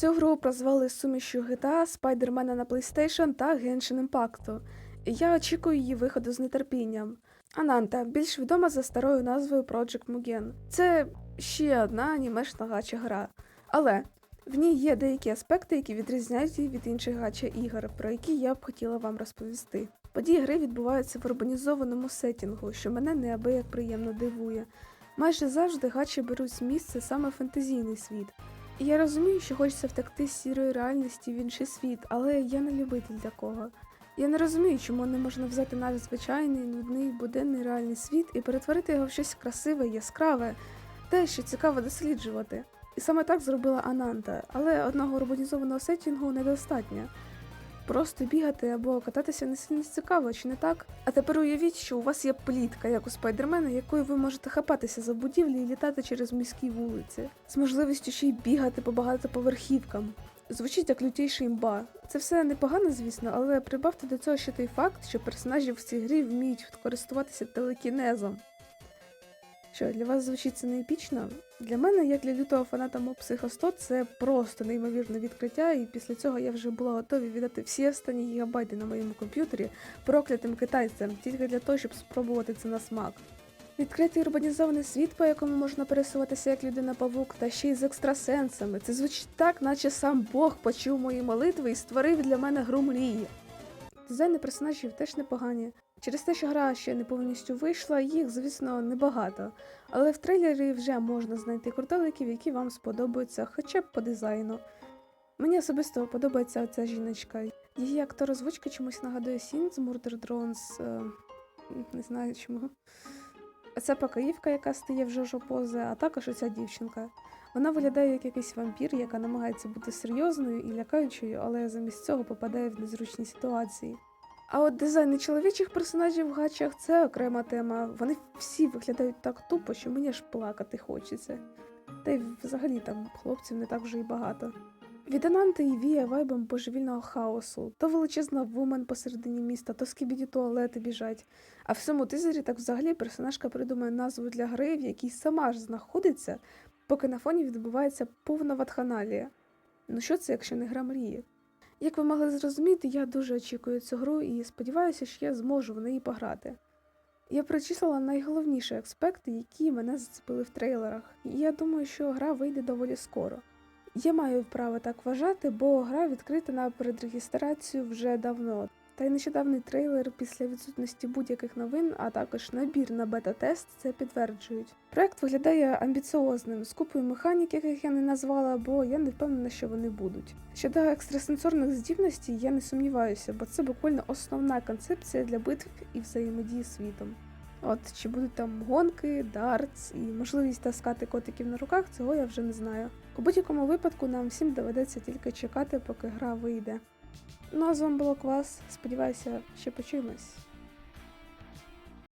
Цю гру прозвали сумішю GTA, Спайдермена на PlayStation та Genshin Impact. Я очікую її виходу з нетерпінням. Ананта більш відома за старою назвою Project Mugen. Це ще одна анімешна гача гра. Але в ній є деякі аспекти, які відрізняють її від інших гача ігор, про які я б хотіла вам розповісти. Події гри відбуваються в урбанізованому сетінгу, що мене неабияк приємно дивує. Майже завжди гачі беруть місце саме фантазійний світ. Я розумію, що хочеться втекти з сірої реальності в інший світ, але я не любитель такого. Я не розумію, чому не можна взяти наш звичайний, нудний, буденний реальний світ і перетворити його в щось красиве, яскраве, те, що цікаво досліджувати. І саме так зробила Ананта, але одного урбанізованого сетінгу недостатньо. Просто бігати або кататися не сильно цікаво, чи не так? А тепер уявіть, що у вас є плітка, як у спайдермена, якою ви можете хапатися за будівлі і літати через міські вулиці, з можливістю ще й бігати по багатоповерхівкам. Звучить як лютійший імба. Це все непогано, звісно, але прибавте до цього ще той факт, що персонажі в цій грі вміють користуватися телекінезом. Що, для вас звучить це не епічно? Для мене, як для лютого фаната моб 100, це просто неймовірне відкриття, і після цього я вже була готова віддати всі останні гігабайти на моєму комп'ютері проклятим китайцям, тільки для того, щоб спробувати це на смак. Відкритий урбанізований світ, по якому можна пересуватися як людина-павук, та ще й з екстрасенсами. Це звучить так, наче сам Бог почув мої молитви і створив для мене гру мрії. Дизайни персонажів теж непогані. Через те, що гра ще не повністю вийшла, їх, звісно, небагато. Але в трейлері вже можна знайти крутеликів, які вам сподобаються хоча б по дизайну. Мені особисто подобається оця жіночка. Її актор озвучка чомусь нагадує Сін з Murder Drones. Не знаю чому. Це покоївка, яка стає в жожо а також оця дівчинка. Вона виглядає як якийсь вампір, яка намагається бути серйозною і лякаючою, але замість цього попадає в незручні ситуації. А от дизайни чоловічих персонажів в гачах це окрема тема. Вони всі виглядають так тупо, що мені аж плакати хочеться. Та й взагалі там хлопців не так вже й багато. Від Ананти і віє вайбом божевільного хаосу, то величезна вумен посередині міста, то скібіді туалети біжать. А в цьому тизері так взагалі персонажка придумає назву для гри, в якій сама ж знаходиться, поки на фоні відбувається повна ватханалія. Ну що це, якщо не гра мрії? Як ви могли зрозуміти, я дуже очікую цю гру і сподіваюся, що я зможу в неї пограти. Я причислила найголовніші аспекти, які мене зацепили в трейлерах, і я думаю, що гра вийде доволі скоро. Я маю право так вважати, бо гра відкрита на передрегістрацію вже давно. Та й нещодавний трейлер після відсутності будь-яких новин, а також набір на бета-тест це підтверджують. Проект виглядає амбіціозним, з купою механік, яких я не назвала, бо я не впевнена, що вони будуть. Щодо екстрасенсорних здібностей, я не сумніваюся, бо це буквально основна концепція для битв і взаємодії світом. От чи будуть там гонки, дартс і можливість таскати котиків на руках, цього я вже не знаю. У будь-якому випадку нам всім доведеться тільки чекати, поки гра вийде. Ну а з вами було клас. Сподіваюся, ще почуємось.